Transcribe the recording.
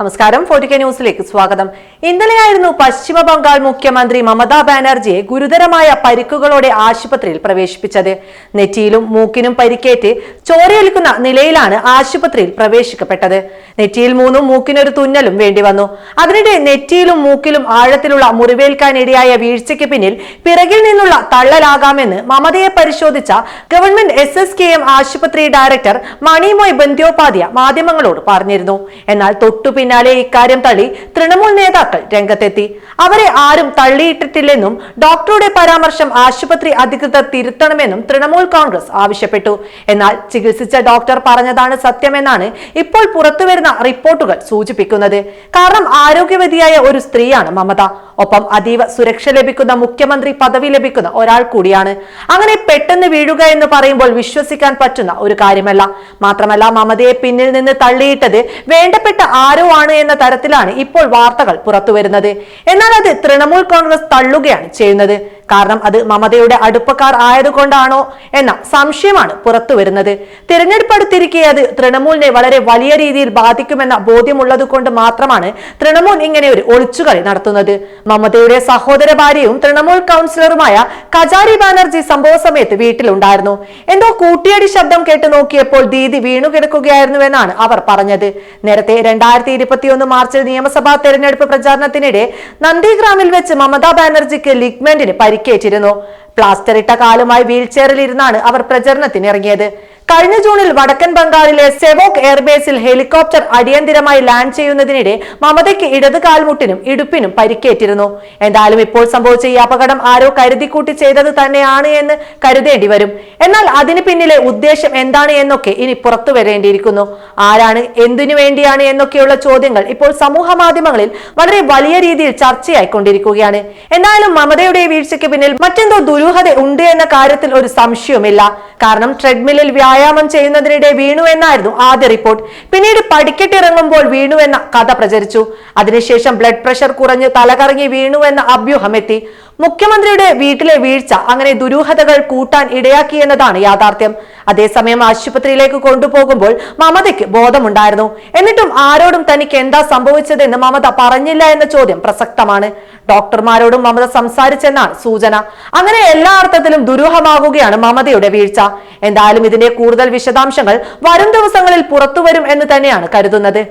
നമസ്കാരം. ഫോർട്ടിക്ക ന്യൂസിലേക്ക് സ്വാഗതം. ഇന്നലെയായിരുന്നു പശ്ചിമ ബംഗാൾ മുഖ്യമന്ത്രി മമതാ ബാനർജിയെ ഗുരുതരമായ പരിക്കുകളോടെ ആശുപത്രിയിൽ പ്രവേശിപ്പിച്ചത്. നെറ്റിയിലും മൂക്കിനും പരിക്കേറ്റ് ചോരയേൽക്കുന്ന നിലയിലാണ് ആശുപത്രിയിൽ പ്രവേശിക്കപ്പെട്ടത്. നെറ്റിയിൽ മൂന്നും മൂക്കിനൊരു തുന്നലും വേണ്ടി വന്നു അതിനിടെ നെറ്റിയിലും മൂക്കിലും ആഴത്തിലുള്ള മുറിവേൽക്കാനിടയായ വീഴ്ചയ്ക്ക് പിന്നിൽ പിറകിൽ നിന്നുള്ള തള്ളലാകാമെന്ന് മമതയെ പരിശോധിച്ച government S S K M ആശുപത്രി ഡയറക്ടർ മണിമോയ് ബന്ദ്യോപാധ്യ മാധ്യമങ്ങളോട് പറഞ്ഞിരുന്നു. എന്നാൽ തൊട്ടു പിന്നാലെ ഇക്കാര്യം തള്ളി തൃണമൂൽ നേതാക്കൾ രംഗത്തെത്തി. അവരെ ആരും തള്ളിയിട്ടിട്ടില്ലെന്നും ഡോക്ടറുടെ പരാമർശം ആശുപത്രി അധികൃതർ തിരുത്തണമെന്നും തൃണമൂൽ കോൺഗ്രസ് ആവശ്യപ്പെട്ടു. എന്നാൽ ചികിത്സിച്ച ഡോക്ടർ പറഞ്ഞതാണ് സത്യമെന്നാണ് ഇപ്പോൾ പുറത്തുവരുന്ന റിപ്പോർട്ടുകൾ സൂചിപ്പിക്കുന്നത്. കാരണം ആരോഗ്യവതിയായ ഒരു സ്ത്രീയാണ് മമത. ഒപ്പം അതീവ സുരക്ഷ ലഭിക്കുന്ന മുഖ്യമന്ത്രി പദവി ലഭിക്കുന്ന ഒരാൾ കൂടിയാണ്. അങ്ങനെ പെട്ടെന്ന് വീഴുക എന്ന് പറയുമ്പോൾ വിശ്വസിക്കാൻ പറ്റുന്ന ഒരു കാര്യമല്ല. മാത്രമല്ല മമതയെ പിന്നിൽ നിന്ന് തള്ളിയിട്ടത് വേണ്ടപ്പെട്ട ആരോ ആണ് എന്ന തരത്തിലാണ് ഇപ്പോൾ വാർത്തകൾ പുറത്തുവരുന്നത്. എന്നാൽ അത് തൃണമൂൽ കോൺഗ്രസ് തള്ളുകയാണ് ചെയ്യുന്നത്. കാരണം അത് മമതയുടെ അടുപ്പക്കാർ ആയതുകൊണ്ടാണോ എന്ന സംശയമാണ് പുറത്തു വരുന്നത് തിരഞ്ഞെടുപ്പ് അത് തൃണമൂലിനെ വളരെ വലിയ രീതിയിൽ ബാധിക്കുമെന്ന ബോധ്യമുള്ളത് കൊണ്ട് മാത്രമാണ് തൃണമൂൽ ഇങ്ങനെ ഒരു ഒളിച്ചുകളി നടത്തുന്നത്. മമതയുടെ സഹോദര ഭാര്യയും തൃണമൂൽ കൗൺസിലറുമായ കജാരി ബാനർജി സംഭവ സമയത്ത് വീട്ടിലുണ്ടായിരുന്നു. എന്തോ കൂട്ടിയടി ശബ്ദം കേട്ട് നോക്കിയപ്പോൾ ദീദി വീണു കിടക്കുകയായിരുന്നുവെന്നാണ് അവർ പറഞ്ഞത്. നേരത്തെ രണ്ടായിരത്തി ഇരുപത്തിയൊന്ന് മാർച്ചിൽ നിയമസഭാ തെരഞ്ഞെടുപ്പ് പ്രചാരണത്തിനിടെ നന്ദിഗ്രാമിൽ വെച്ച് മമതാ ബാനർജിക്ക് ലിഗ്മെന്റിന് പരിക്കേറ്റിരുന്നു. പ്ലാസ്റ്റർ ഇട്ട കാലുമായി വീൽ ചെയറിൽ ഇരുന്നാണ് അവർ പ്രചരണത്തിന് ഇറങ്ങിയത് കഴിഞ്ഞ ജൂണിൽ വടക്കൻ ബംഗാളിലെ സെവോക് എയർബേസിൽ ഹെലികോപ്റ്റർ അടിയന്തിരമായി ലാൻഡ് ചെയ്യുന്നതിനിടെ മമതയ്ക്ക് ഇടത് കാൽമുട്ടിനും ഇടുപ്പിനും പരിക്കേറ്റിരുന്നു. എന്തായാലും ഇപ്പോൾ സംഭവിച്ച ഈ അപകടം ആരോ കരുതിക്കൂട്ടി ചെയ്തത് തന്നെയാണ് എന്ന് കരുതേണ്ടി വരും. എന്നാൽ അതിന് പിന്നിലെ ഉദ്ദേശം എന്താണ് എന്നൊക്കെ ഇനി പുറത്തു വരേണ്ടിയിരിക്കുന്നു. ആരാണ് എന്തിനു വേണ്ടിയാണ് എന്നൊക്കെയുള്ള ചോദ്യങ്ങൾ ഇപ്പോൾ സമൂഹ മാധ്യമങ്ങളിൽ വളരെ വലിയ രീതിയിൽ ചർച്ചയായിക്കൊണ്ടിരിക്കുകയാണ്. എന്തായാലും മമതയുടെ വീഴ്ചയ്ക്ക് പിന്നിൽ മറ്റെന്തോ ദുരൂഹത ഉണ്ട് എന്ന കാര്യത്തിൽ ഒരു സംശയവുമില്ല. കാരണം ട്രെഡ്മില്ലിൽ വ്യായാമം ചെയ്യുന്നതിനിടെ വീണു എന്നായിരുന്നു ആദ്യ റിപ്പോർട്ട്. പിന്നീട് പടിക്കെട്ടിറങ്ങുമ്പോൾ വീണു എന്ന കഥ പ്രചരിച്ചു. അതിനുശേഷം ബ്ലഡ് പ്രഷർ കുറഞ്ഞ് തലകറങ്ങി വീണു എന്ന അഭ്യൂഹം എത്തി. മുഖ്യമന്ത്രിയുടെ വീട്ടിലെ വീഴ്ച അങ്ങനെ ദുരൂഹതകൾ കൂട്ടാൻ ഇടയാക്കി എന്നതാണ് യാഥാർത്ഥ്യം. അതേസമയം ആശുപത്രിയിലേക്ക് കൊണ്ടുപോകുമ്പോൾ മമതയ്ക്ക് ബോധമുണ്ടായിരുന്നു. എന്നിട്ടും ആരോടും തനിക്ക് എന്താ സംഭവിച്ചതെന്ന് മമത പറഞ്ഞില്ല എന്ന ചോദ്യം പ്രസക്തമാണ്. ഡോക്ടർമാരോടും മമത സംസാരിച്ചെന്നാണ് സൂചന. അങ്ങനെ എല്ലാ അർത്ഥത്തിലും ദുരൂഹമാകുകയാണ് മമതയുടെ വീഴ്ച. എന്തായാലും ഇതിന്റെ കൂടുതൽ വിശദാംശങ്ങൾ വരും ദിവസങ്ങളിൽ പുറത്തുവരും എന്ന് തന്നെയാണ് കരുതുന്നത്.